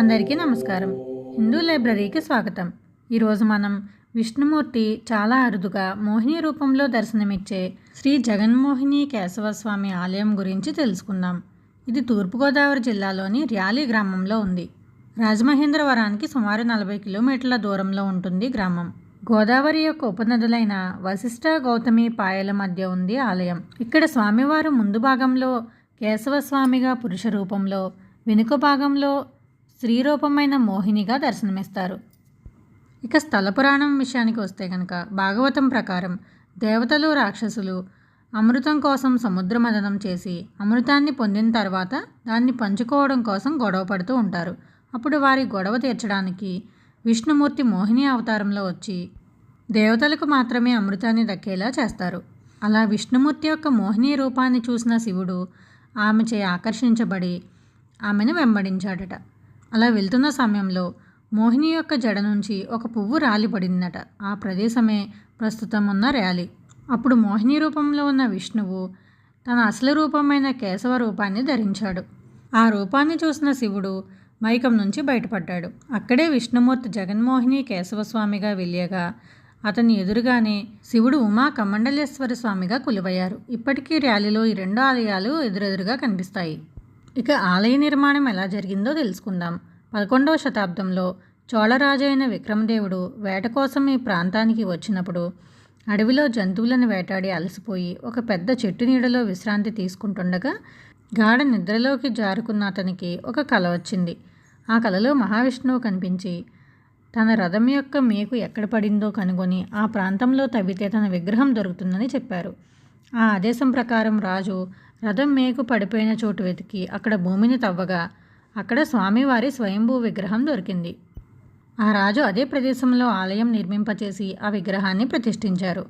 అందరికీ నమస్కారం. హిందూ లైబ్రరీకి స్వాగతం. ఈరోజు మనం విష్ణుమూర్తి చాలా అరుదుగా మోహిని రూపంలో దర్శనమిచ్చే శ్రీ జగన్మోహిని కేశవస్వామి ఆలయం గురించి తెలుసుకుందాం. ఇది తూర్పుగోదావరి జిల్లాలోని ర్యాలీ గ్రామంలో ఉంది. రాజమహేంద్రవరానికి సుమారు నలభై కిలోమీటర్ల దూరంలో ఉంటుంది గ్రామం. గోదావరి యొక్క ఉపనదులైన వశిష్ఠ గౌతమి పాయల మధ్య ఉంది ఆలయం. ఇక్కడ స్వామివారు ముందు భాగంలో కేశవస్వామిగా పురుష రూపంలో వెనుక భాగంలో స్త్రీ రూపమైన మోహినిగా దర్శనమిస్తారు. ఇక స్థల పురాణం విషయానికి వస్తే కనుక భాగవతం ప్రకారం దేవతలు రాక్షసులు అమృతం కోసం సముద్ర మదనం చేసి అమృతాన్ని పొందిన తర్వాత దాన్ని పంచుకోవడం కోసం గొడవ పడుతూ ఉంటారు. అప్పుడు వారి గొడవ తీర్చడానికి విష్ణుమూర్తి మోహిని అవతారంలో వచ్చి దేవతలకు మాత్రమే అమృతాన్ని దక్కేలా చేస్తారు. అలా విష్ణుమూర్తి యొక్క మోహిని రూపాన్ని చూసిన శివుడు ఆమెచే ఆకర్షించబడి ఆమెను వెంబడించాడట. అలా వెళ్తున్న సమయంలో మోహిని యొక్క జడ నుంచి ఒక పువ్వు రాలి పడిందట ఆ ప్రదేశమే ప్రస్తుతం ఉన్న ర్యాలీ. అప్పుడు మోహిని రూపంలో ఉన్న విష్ణువు తన అసలు రూపమైన కేశవ రూపాన్ని ధరించాడు. ఆ రూపాన్ని చూసిన శివుడు మైకం నుంచి బయటపడ్డాడు. అక్కడే విష్ణుమూర్తి జగన్మోహిని కేశవస్వామిగా వెళ్ళాగా అతని ఎదురుగానే శివుడు ఉమా కమండలేశ్వర స్వామిగా కొలువయ్యారు. ఇప్పటికీ ర్యాలీలో ఈ రెండు ఆలయాలు ఎదురెదురుగా కనిపిస్తాయి. ఇక ఆలయ నిర్మాణం ఎలా జరిగిందో తెలుసుకుందాం. పదకొండవ శతాబ్దంలో చోళరాజు అయిన విక్రమదేవుడు వేట కోసం ఈ ప్రాంతానికి వచ్చినప్పుడు అడవిలో జంతువులను వేటాడి అలసిపోయి ఒక పెద్ద చెట్టు నీడలో విశ్రాంతి తీసుకుంటుండగా గాఢ నిద్రలోకి జారుకున్న అతనికి ఒక కల వచ్చింది. ఆ కలలో మహావిష్ణువు కనిపించి తన రథం యొక్క మేకు ఎక్కడ పడిందో కనుగొని ఆ ప్రాంతంలో తవ్వితే తన విగ్రహం దొరుకుతుందని చెప్పారు. ఆ ఆదేశం ప్రకారం రాజు రథం మేకు పడిపోయిన చోటు వెతికి అక్కడ భూమిని తవ్వగా అక్కడ స్వామివారి స్వయంభూ విగ్రహం దొరికింది. ఆ రాజు అదే ప్రదేశంలో ఆలయం నిర్మింపచేసి ఆ విగ్రహాన్ని ప్రతిష్ఠించారు.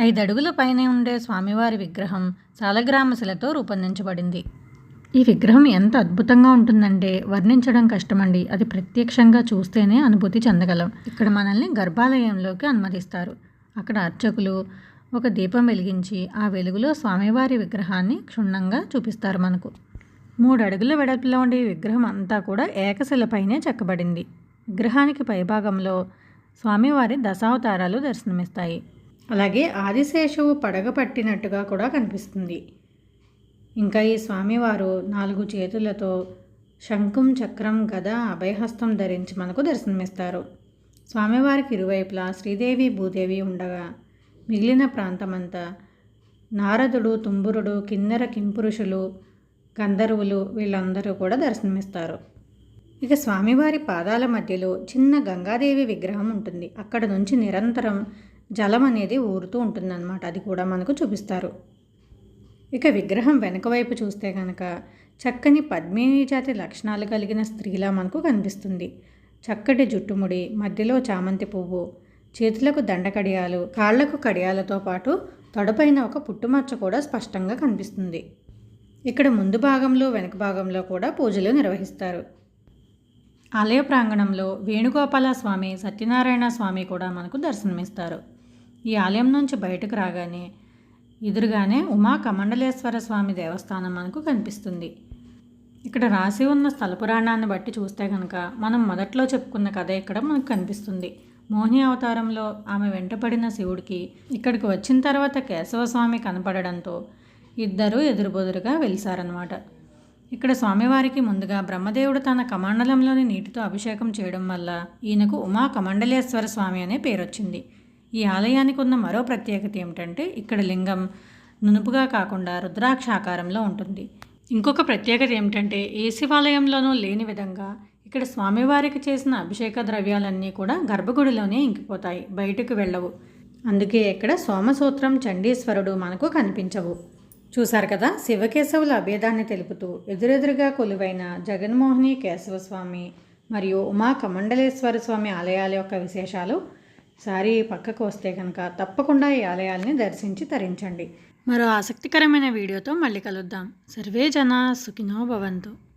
ఐదు అడుగుల ఉండే స్వామివారి విగ్రహం సాలగ్రామశిలతో రూపొందించబడింది. ఈ విగ్రహం ఎంత అద్భుతంగా ఉంటుందంటే వర్ణించడం కష్టమండి. అది ప్రత్యక్షంగా చూస్తేనే అనుభూతి చెందగలం. ఇక్కడ మనల్ని గర్భాలయంలోకి అనుమతిస్తారు. అక్కడ అర్చకులు ఒక దీపం వెలిగించి ఆ వెలుగులో స్వామివారి విగ్రహాన్ని క్షుణ్ణంగా చూపిస్తారు మనకు. మూడు అడుగుల వెడల్పులో ఉండే ఈ విగ్రహం అంతా కూడా ఏకశిలపైనే చెక్కబడింది. విగ్రహానికి పైభాగంలో స్వామివారి దశావతారాలు దర్శనమిస్తాయి. అలాగే ఆదిశేషువు పడగ పట్టినట్టుగా కూడా కనిపిస్తుంది. ఇంకా ఈ స్వామివారు నాలుగు చేతులతో శంఖం చక్రం గద అభయహస్తం ధరించి మనకు దర్శనమిస్తారు. స్వామివారికి ఇరువైపులా శ్రీదేవి భూదేవి ఉండగా మిగిలిన ప్రాంతమంతా నారదుడు తుంబురుడు కిన్నెర కింపురుషులు గంధర్వులు వీళ్ళందరూ కూడా దర్శనమిస్తారు. ఇక స్వామివారి పాదాల మధ్యలో చిన్న గంగాదేవి విగ్రహం ఉంటుంది. అక్కడ నుంచి నిరంతరం జలం అనేది ఊరుతూ ఉంటుందన్నమాట. అది కూడా మనకు చూపిస్తారు. ఇక విగ్రహం వెనక వైపు చూస్తే కనుక చక్కని పద్మిని జాతి లక్షణాలు కలిగిన స్త్రీలా మనకు కనిపిస్తుంది. చక్కటి జుట్టుముడి మధ్యలో చామంతి పువ్వు చేతులకు దండ కడియాలు కాళ్ళకు కడియాలతో పాటు తొడపైన ఒక పుట్టుమచ్చ కూడా స్పష్టంగా కనిపిస్తుంది. ఇక్కడ ముందు భాగంలో వెనక భాగంలో కూడా పూజలు నిర్వహిస్తారు. ఆలయ ప్రాంగణంలో వేణుగోపాల స్వామి సత్యనారాయణ స్వామి కూడా మనకు దర్శనమిస్తారు. ఈ ఆలయం నుంచి బయటకు రాగానే ఎదురుగానే ఉమా కమండలేశ్వర స్వామి దేవస్థానం మనకు కనిపిస్తుంది. ఇక్కడ రాసి ఉన్న స్థల పురాణాన్ని బట్టి చూస్తే కనుక మనం మొదట్లో చెప్పుకున్న కథ ఇక్కడ మనకు కనిపిస్తుంది. మోహిని అవతారంలో ఆమె వెంటపడిన శివుడికి ఇక్కడికి వచ్చిన తర్వాత కేశవస్వామి కనపడడంతో ఇద్దరూ ఎదురుబొదురుగా వెలిసారనమాట ఇక్కడ స్వామివారికి ముందుగా బ్రహ్మదేవుడు తన కమండలంలోని నీటితో అభిషేకం చేయడం వల్ల ఈయనకు ఉమా కమండలేశ్వర స్వామి అనే పేరు వచ్చింది ఈ ఆలయానికి ఉన్న మరో ప్రత్యేకత ఏమిటంటే ఇక్కడ లింగం నునుపుగా కాకుండా రుద్రాక్ష ఆకారంలో ఉంటుంది. ఇంకొక ప్రత్యేకత ఏమిటంటే ఏ శివాలయంలోనూ లేని విధంగా ఇక్కడ స్వామివారికి చేసిన అభిషేక ద్రవ్యాలన్నీ కూడా గర్భగుడిలోనే ఇంకిపోతాయి బయటకు వెళ్ళవు. అందుకే ఇక్కడ సోమసూత్రం చండీశ్వరుడు మనకు కనిపించవు. చూశారు కదా? శివకేశవుల అభేదాన్ని తెలుపుతూ ఎదురెదురుగా కొలువైన జగన్మోహిని కేశవస్వామి మరియు ఉమా కమండలేశ్వర స్వామి ఆలయాల యొక్క విశేషాలు సారీ పక్కకు వస్తే కనుక తప్పకుండా ఈ ఆలయాల్ని దర్శించి తరించండి. మరో ఆసక్తికరమైన వీడియోతో మళ్ళీ కలుద్దాం. సర్వే జన సుఖినో భవంతు.